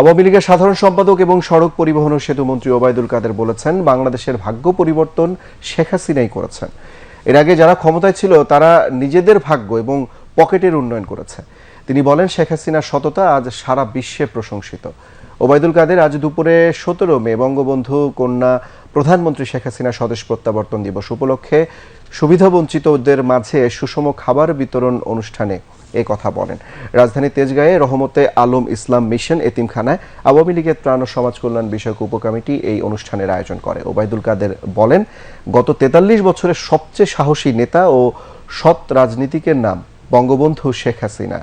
আওয়ামী লীগের সাধারণ সম্পাদক এবং সড়ক পরিবহন ও সেতু মন্ত্রী ওবায়দুল কাদের বলেছেন, বাংলাদেশের ভাগ্য পরিবর্তন শেখ হাসিনাই করেছেন। এর আগে যারা ক্ষমতায় ছিল, তারা নিজেদের ভাগ্য এবং পকেটের উন্নয়ন করেছে। তিনি বলেন, শেখ হাসিনার সততা আজ সারা বিশ্বে প্রশংসিত। ওবায়দুল কাদের আজ দুপুরে সতেরো মে, বঙ্গবন্ধু, কন্যা প্রধানমন্ত্রী শেখ হাসিনা স্বদেশ প্রত্যাবর্তন দিবস উপলক্ষে সুবিধাবঞ্চিতদের মাঝে সুষম খাবার বিতরণ অনুষ্ঠানে এ কথা বলেন। রাজধানী তেজগাঁয়ে রহমতে আলম ইসলাম মিশন এতিমখানায় আওয়ামী লীগের ত্রাণ ও সমাজ কল্যাণ বিষয়ক উপকমিটি এই অনুষ্ঠানের আয়োজন করে। ওবায়দুল কাদের বলেন, গত তেতাল্লিশ বছরের সবচেয়ে সাহসী নেতা ও সৎ রাজনীতিকের নাম বঙ্গবন্ধু শেখ হাসিনা।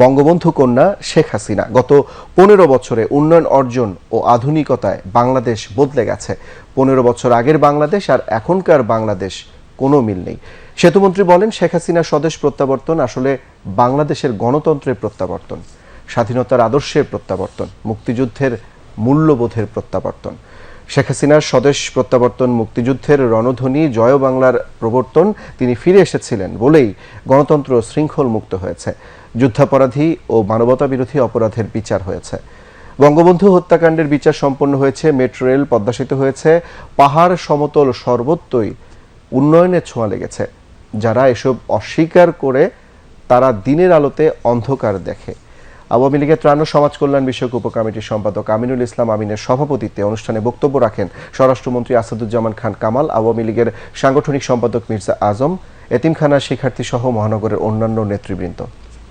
বঙ্গবন্ধু কন্যা শেখ হাসিনা গত পনেরো বছরে উন্নয়ন অর্জন ও আধুনিকতায় বাংলাদেশ বদলে গেছে। পনেরো বছর আগের বাংলাদেশ আর এখনকার বাংলাদেশ কোনো মিল নেই। সেতুমন্ত্রী বলেন, শেখ হাসিনার স্বদেশ প্রত্যাবর্তন আসলে বাংলাদেশের গণতন্ত্রের প্রত্যাবর্তন, স্বাধীনতার আদর্শের প্রত্যাবর্তন, মুক্তিযুদ্ধের মূল্যবোধের প্রত্যাবর্তন। শেখ হাসিনার স্বদেশ প্রত্যাবর্তন মুক্তিযুদ্ধের রণধ্বনি, জয় বাংলার প্রবর্তন, তিনি ফিরে এসেছিলেন বলেই গণতন্ত্র শৃঙ্খল মুক্ত হয়েছে। যুদ্ধাপরাধী ও মানবতা বিরোধী অপরাধের বিচার হয়েছে। বঙ্গবন্ধু হত্যাকাণ্ডের বিচার সম্পন্ন হয়েছে, মেট্রো রেল পদ্মাসিত হয়েছে, পাহাড় সমতল সর্বত্রই উন্নয়নের ছোঁয়া লেগেছে। যারা এসব অস্বীকার করে, তারা দিনের আলোতে অন্ধকার দেখে। আওয়ামী লীগের ত্রাণ ও সমাজ কল্যাণ বিষয়ক উপকমিটির সম্পাদক আমিনুল ইসলাম আমিনের সভাপতিত্বে অনুষ্ঠানে বক্তব্য রাখেন স্বরাষ্ট্রমন্ত্রী আসাদুজ্জামান খান কামাল, আওয়ামী লীগের সাংগঠনিক সম্পাদক মির্জা আজম এতিমখানার শিক্ষার্থী সহ মহানগরের অন্যান্য নেতৃবৃন্দ।